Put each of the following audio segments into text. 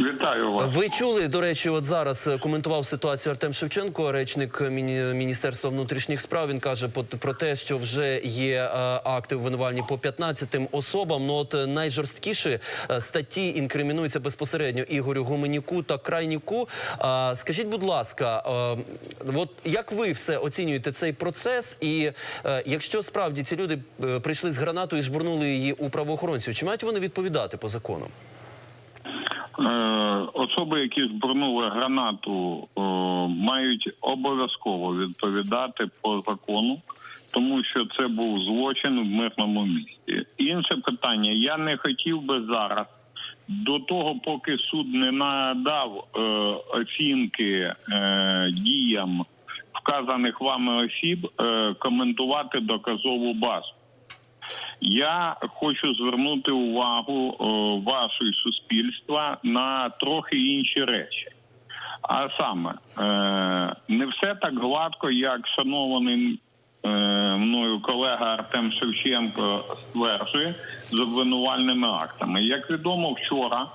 Вітаю вас. Ви чули, до речі, от зараз е, коментував ситуацію Артем Шевченко, речник Міністерства внутрішніх справ. Він каже про те, що вже є е, акти обвинувальні по 15 особам. Ну от е, найжорсткіші е, статті інкримінуються безпосередньо Ігорю Гуменюку та Крайніку. Скажіть, будь ласка, е, от як ви все оцінюєте цей процес? І е, якщо справді ці люди е, прийшли з гранатою і жбурнули її у правоохоронців, чи мають вони відповідати по закону? Е, Особи, які збурнули гранату, е, мають обов'язково відповідати по закону, тому що це був злочин в мирному місті. Інше питання: я не хотів би зараз. До того, поки суд не надав е, оцінки діям вказаних вами осіб, коментувати доказову базу. Я хочу звернути увагу е, вашої суспільства на трохи інші речі. А саме, е, не все так гладко, як шанований е, мною колега Артем Шевченко стверджує з обвинувальними актами. Як відомо, вчора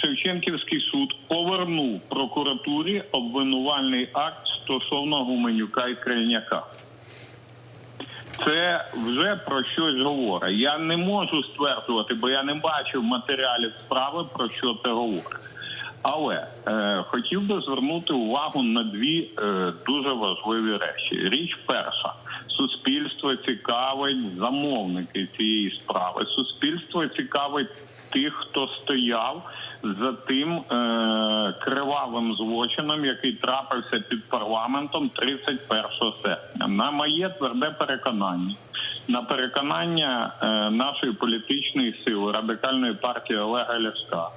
Шевченківський суд повернув прокуратурі обвинувальний акт стосовно Гуменюка і Крайняка це вже про щось говорить. Я не можу стверджувати, бо я не бачив матеріалів справи про що це говорить. Але е, хотів би звернути увагу на дві е, дуже важливі речі. Річ перша: суспільство цікавить замовники цієї справи. Суспільство цікавить тих, хто стояв за тим е, кривавим злочином, який трапився під парламентом 31 серпня. На моє тверде переконання. На переконання е, нашої політичної сили радикальної партії Олега Ляшка,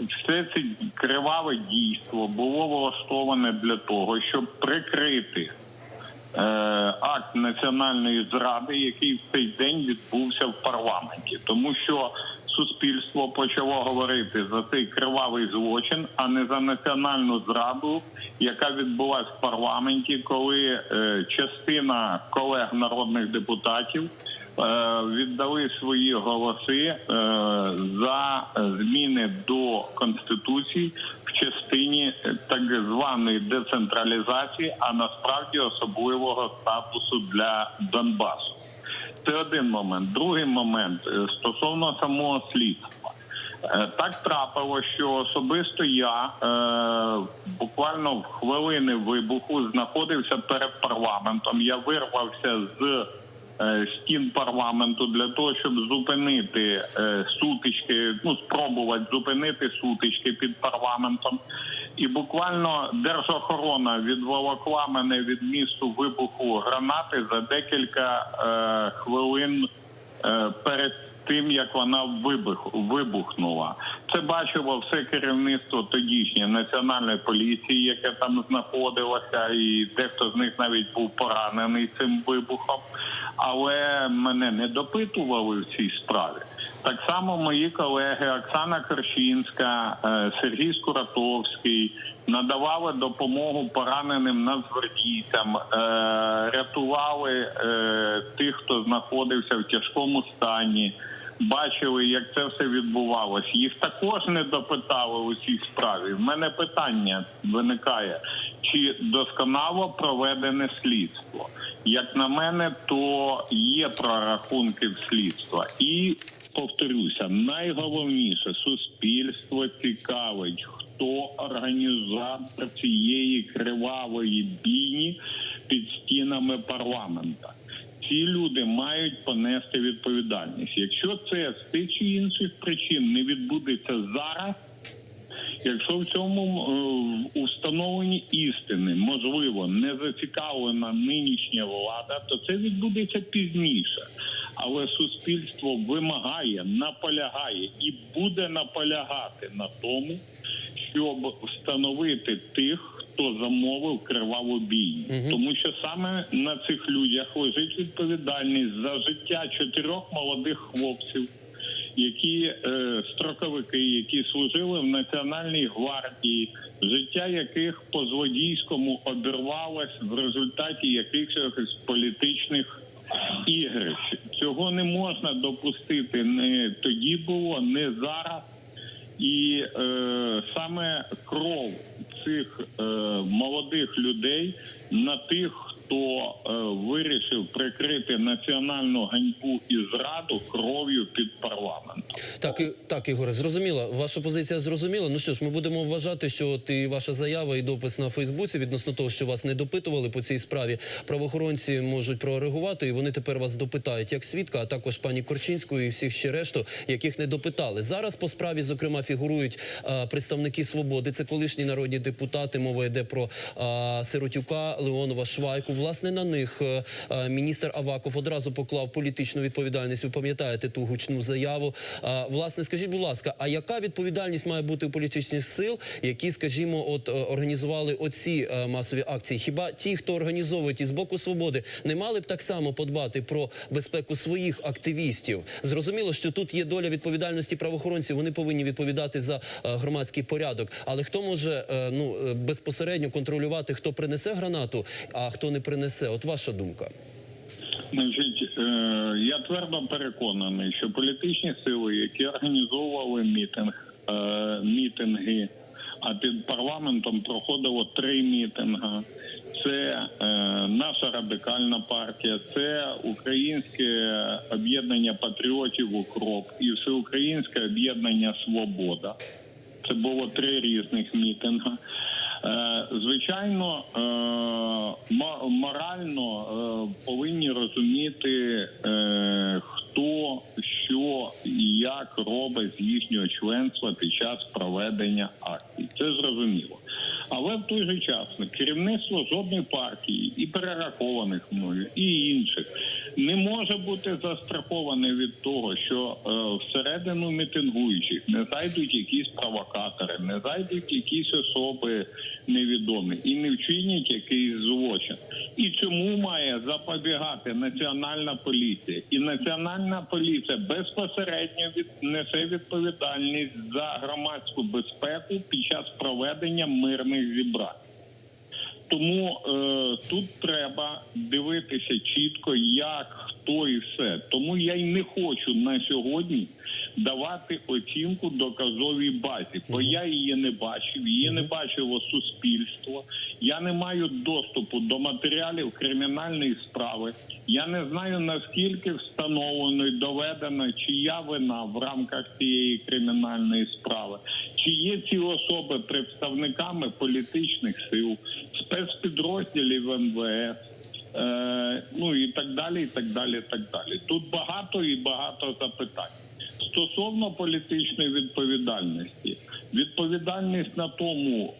все це криваве дійство було влаштоване для того, щоб прикрити е, акт національної зради, який в цей день відбувся в парламенті, тому що суспільство почало говорити за цей кривавий злочин, а не за національну зраду, яка відбулася в парламенті, коли е, частина колег народних депутатів. е, Віддали свої голоси е, за зміни до конституції в частині так званої децентралізації, а насправді особливого статусу для Донбасу. Це один момент. Другий момент е, стосовно самого слідства. Е, Так трапило, що особисто я е, буквально в хвилини вибуху знаходився перед парламентом. Я вирвався з стін парламенту для того, щоб зупинити сутички, ну спробувати зупинити сутички під парламентом. І буквально держохорона відволокла мене від місту вибуху гранати за декілька е, хвилин е, перед тим, як вона вибух, вибухнула. Це бачило все керівництво тодішнє національної поліції, яке там знаходилося, і дехто з них навіть був поранений цим вибухом. Але мене не допитували в цій справі. Так само мої колеги Оксана Корчинська, е, Сергій Скуратовський надавали допомогу пораненим нацгвардійцям, е, рятували е, тих, хто знаходився в тяжкому стані. Бачили, як це все відбувалось. Їх також не допитали у цій справі. В мене питання виникає: чи досконало проведене слідство? Як на мене, то є прорахунки слідства. І повторюся, найголовніше суспільство цікавить, хто організатор цієї кривавої бійні під стінами парламента. Ці люди мають понести відповідальність. Якщо це з тих чи інших причин не відбудеться зараз. Якщо в цьому е, в установленні істини можливо не зацікавлена нинішня влада, то це відбудеться пізніше. Але суспільство вимагає, наполягає і буде наполягати на тому, щоб встановити тих, хто замовив криваву бійню, тому що саме на цих людях лежить відповідальність за життя чотирьох молодих хлопців які е, строковики, які служили в Національній гвардії, життя яких по злодійському обірвалось в результаті якихось політичних ігрищ. Цього не можна допустити. Не тоді було, не зараз. І е, саме кров цих е, молодих людей на тих, хто е, вирішив прикрити національну ганьбу і зраду кров'ю під парламентом. Так, і, так, Ігоре, зрозуміла. Ваша позиція зрозуміла. Ну що ж, ми будемо вважати, що от і ваша заява і допис на Фейсбуці відносно того, що вас не допитували по цій справі. Правоохоронці можуть прореагувати, і вони тепер вас допитають як свідка, а також пані Корчинську і всіх ще решту, яких не допитали. Зараз по справі, зокрема, фігурують а, представники свободи. Це колишні народні депутати. Мова йде про а, Сиротюка, Леонова, Швайку. Власне, на них е, е, міністр Аваков одразу поклав політичну відповідальність. Ви пам'ятаєте ту гучну заяву. Власне, скажіть, будь ласка, а яка відповідальність має бути у політичних сил, які, скажімо, от е, організували оці масові акції? Хіба ті, хто організовують із боку свободи, не мали б так само подбати про безпеку своїх активістів? Зрозуміло, що тут є доля відповідальності правоохоронців. Вони повинні відповідати за громадський порядок. Але хто може ну безпосередньо контролювати, хто принесе гранату, а хто не принесе? От ваша думка. Значить, е, я твердо переконаний, що політичні сили, які організовували мітинг, е, мітинги, а під парламентом проходило три мітинги. Це е, наша радикальна партія, це українське об'єднання патріотів Укроп і всеукраїнське об'єднання Свобода. Це було три різних мітинга. Е, Звичайно, е, морально е, повинні розуміти, хто що і як робить з їхнього членства під час проведення акцій. Це зрозуміло. Але в той же час керівництво жодної партії, і перерахованих мною, і інших, не може бути застраховане від того, що е, всередину мітингуючих не зайдуть якісь провокатори, не зайдуть якісь особи невідомі і не вчинять якийсь злочин. І цьому має запобігати національна поліція. І національна поліція безпосередньо від, несе відповідальність за громадську безпеку під час проведення мирних зібрань. Тому е, тут треба дивитися чітко, як, хто і все. Тому я й не хочу на сьогодні давати оцінку доказовій базі, бо я її не бачив, її не бачило суспільство. Я не маю доступу до матеріалів кримінальної справи. Я не знаю наскільки встановлено і доведено, чия вина в рамках цієї кримінальної справи, є ці особи представниками політичних сил, спецпідрозділів МВС. Е, ну і так далі, і так далі, так далі. Тут багато і багато запитань. Стосовно політичної відповідальності, відповідальність на тому,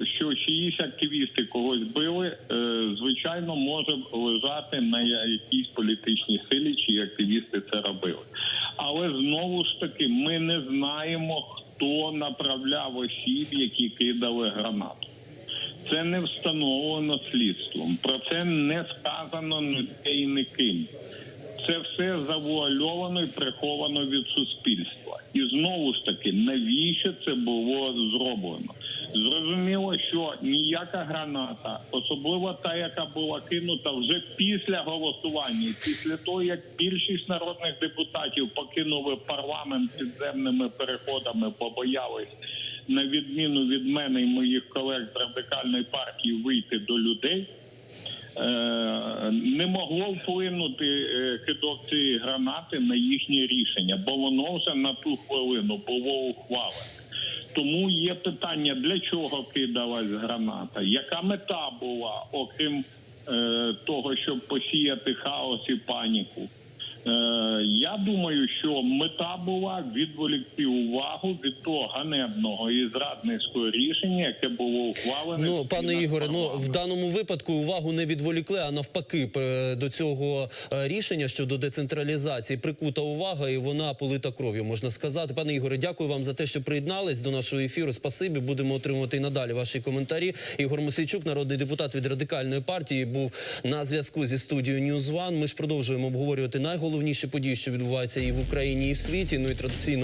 е, що чиїсь активісти когось били, е, звичайно, може лежати на якійсь політичній силі, чи активісти це робили. Але знову ж таки, ми не знаємо, хто направляв осіб, які кидали гранату. Це не встановлено слідством. Про це не сказано ніде і ніким. Це все завуальовано і приховано від суспільства. І знову ж таки, навіщо це було зроблено? Зрозуміло, що ніяка граната, особливо та, яка була кинута вже після голосування, після того як більшість народних депутатів покинули парламент підземними переходами, побоялись на відміну від мене і моїх колег з радикальної партії вийти до людей. Е, не могло вплинути е, кидок цієї гранати на їхнє рішення, бо воно вже на ту хвилину було ухвалене. Тому є питання, для чого кидалась граната, яка мета була, окрім е, того, щоб посіяти хаос і паніку. Е, я думаю, що мета була відволікти увагу від того ганебного і зрадницького рішення, яке було ухвалене. Ну, пане Ігоре, ну в даному випадку увагу не відволікли, а навпаки, до цього е, рішення щодо децентралізації прикута увага, і вона полита кров'ю, можна сказати. Пане Ігоре, дякую вам за те, що приєднались до нашого ефіру. Спасибі. Будемо отримувати і надалі ваші коментарі. Ігор Мосійчук, народний депутат від радикальної партії, був на зв'язку зі студією One. Ми ж продовжуємо обговорювати найголовніші події, що відбуваються і в Україні, і в світі. Ну і традиційно.